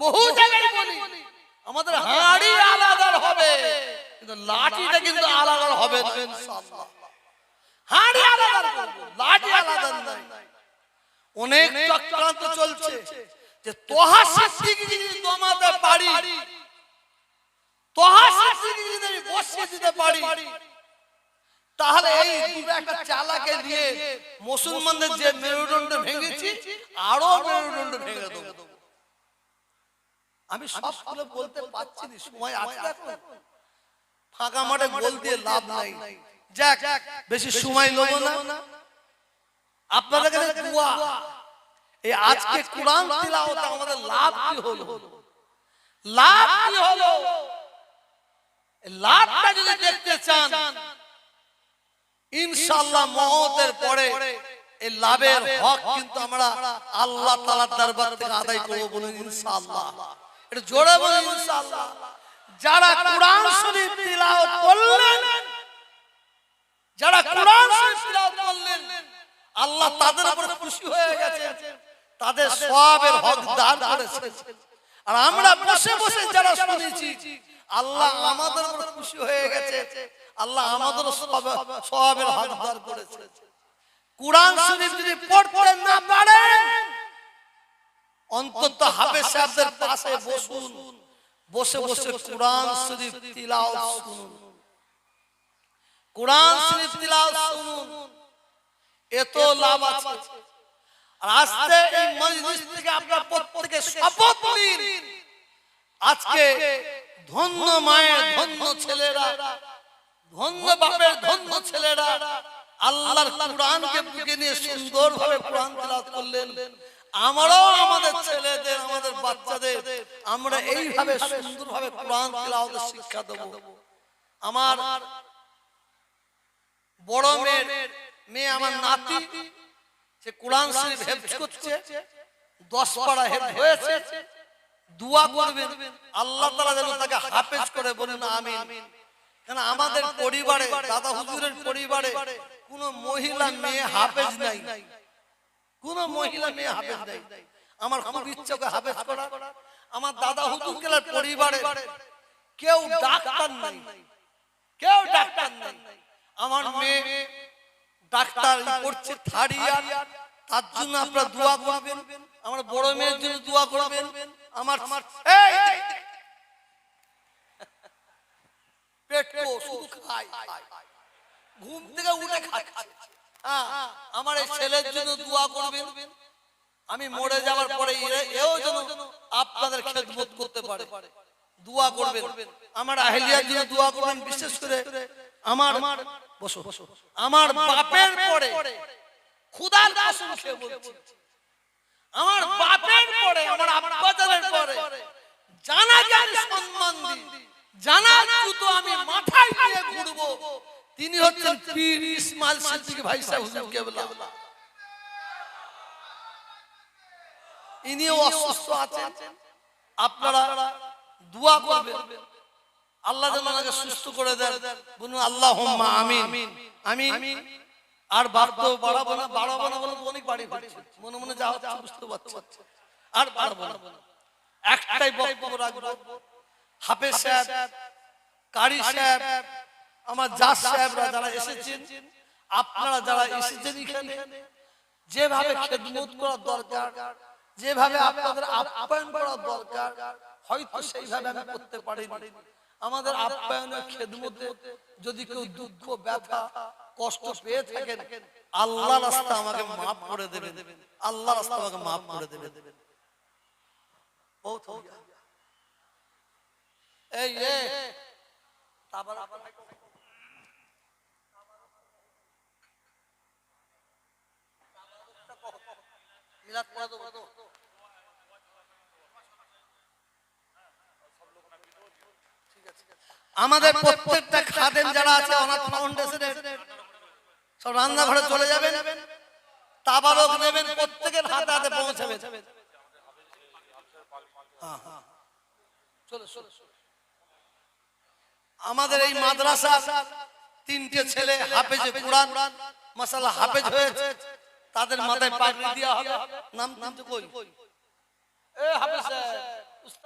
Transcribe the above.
বহু জায়গায় বলি আমাদের হাড়ি আলাদা হবে। কিন্তু লাঠিটা কিন্তু আলাদা হবে না। ইনশাআল্লাহ। হাড়ি আলাদা লাঠি আলাদা নাই। অনেক চক্রান্ত চলছে। যে তোহা সিদ্দিকি যদি দমাতে পারি তোহা সিদ্দিকি যদি বসিয়ে দিতে পারি তাহলে এই দুটো একটা চালাকে দিয়ে মুসলমানদের যে মেরুদণ্ড ভেঙেছি আরও মেরুদণ্ড ভেঙে আমি সবগুলো বলতে পারছি না সময় আছে এখন। ফাঁকা মাঠে বল দিয়ে লাভ নাই। যাক বেশি সময় নেব না। আপনাদের কাছে দোয়া। এই আজকে কোরআন তিলাওয়াতে আমাদের লাভ কি হলো? লাভ কি হলো? লাভটা যদি দেখতে চান ইনশাআল্লাহ মহতের পরে এই লাভের হক কিন্তু আমরা আল্লাহ তাআলার দরবার থেকে আদায় করব বলুন ইনশাআল্লাহ। যারা কোরআন করলেন, যারা কোরআন করলেন, আল্লাহ তাদের উপর খুশি হয়ে গেছে, তাদের সওয়াবের হক দান আর আমরা বসে বসে যারা শুনেছি, আল্লাহ আমাদের উপর খুশি হয়ে গেছে, আল্লাহ আমাদের সওয়াবের হক দান করেছে। কোরআন শরীফ যদি পড়তে না পারেন অন্তত হাফেজ সাহেবদের পাশে বসুন। বসে বসে কোরআন শরীফ তিলাওয়াত শুনুন। কোরআন শরীফ তিলাওয়াত শুনুন। এত লাভ আছে। আর আজকে এই মজলিস থেকে আপনারা প্রত্যেকে শপথ নিন। আজকে ধন্য মায়ের ধন্য ছেলেরা। ধন্য বাপের ধন্য ছেলেরা। আল্লাহর কোরআনকে বুকে নিয়ে সুন্দরভাবে কোরআন তেলাওয়াত করলেন। আমরাও আমাদের ছেলেদের আমাদের বাচ্চাদের আমরা এইভাবে সুন্দরভাবে কোরআন তেলাওয়াতের শিক্ষা দেব। আমার বড় মেয়ের মেয়ে আমার নাতি সে কোরআন শরীফ হেফজ করছে দশ পারা হেফজ হয়েছে দোয়া করবেন আল্লাহ তাআলা যেন তাকে হাফেজ করে বলুন আমিন। কেন আমাদের পরিবারে দাদা হুজুরের পরিবারে কোন মহিলা মেয়ে হাফেজ নাই। কোন মহিলা মেয়ে হাফেজ নাই। আমার খুব ইচ্ছা হাফেজ করা আমার দাদা হুজুর কেলার পরিবারে কেউ ডাক্তার নাই। কেউ ডাক্তার নাই। আমার মেয়ে ডাক্তার পড়ছে থার্ড ইয়ার তার জন্য আপনারা দোয়া করবেন। আমার বড় মেয়ের জন্য দোয়া করবেন। আমার এই, পেটকো শুধু খায়। ঘুম থেকে উঠে হ্যাঁ, আমার এই ছেলের জন্য দোয়া করবেন। আমি মরে যাওয়ার পরে এও যেন আপনাদের খেদমত করতে পারে। দোয়া করবেন। আমার আহলিয়ার জন্য দোয়া করবেন। বিশেষ করে আমার বসো আমার বাপের পরে খুদার কসম খেয়ে বলছি। আমার বাপের পরে আমার আব্বাজানের পরে জানা জ্ঞান সম্মান দিই জানা জুতো আমি তিনি হচ্ছেন পীর ইসমাইল সিদ্দিকী ভাই সাহেব হুজুর কেবলা। ইনিও অসুস্থ আছেন। আপনারা দোয়া করবেন। আল্লাহ যেন ওনাকে সুস্থ করে দেন। বলুন আল্লাহ আমিন। আমি আর বাড়তেও বাড়াবো না বাড়াবো না বলে অনেক বাড়ি হচ্ছে। মনে মনে যা হচ্ছে বুঝতে পারছি আর বাড়বো না। একটাই বক্তব্য রাখব। হাফেজ সাহেব কারি সাহেব আমার জাজ সাহেবরা যারা এসেছেন, আপনারা যারা এসেছেন এখানে, যেভাবে খেদমত করা দরকার, যেভাবে আপনাদের আপ্যায়ন করা দরকার, হয়তো সেইভাবে আমি করতে পারিনি। আমাদের আপ্যায়নের খেদমতে যদি কেউ দুঃখ, ব্যথা, কষ্ট পেয়ে থাকেন আল্লাহ রাস্তা আমাকে মাফ করে দেবেন। আল্লাহ রাস্তা আমাকে মাফ করে দেবেন। এই তারপর মিলাদ পড়া দেবো। আমাদের প্রত্যেকটা খাদেন যারা আছে অনাথ ফাউন্ডেশনের সব রান্নাঘরে চলে যাবেন। তাবারক নেবেন প্রত্যেকের হাতে হাতে পৌঁছাবে হ্যাঁ, হ্যাঁ। আমাদের এই মাদ্রাসা তিনটে ছেলে হাফেজে কোরআন মাসালা হাফেজ হয়েছে। তাদের মাথায় পাগড়ি দেওয়া হবে। নাম কিন্তু কই? এ হাফেজ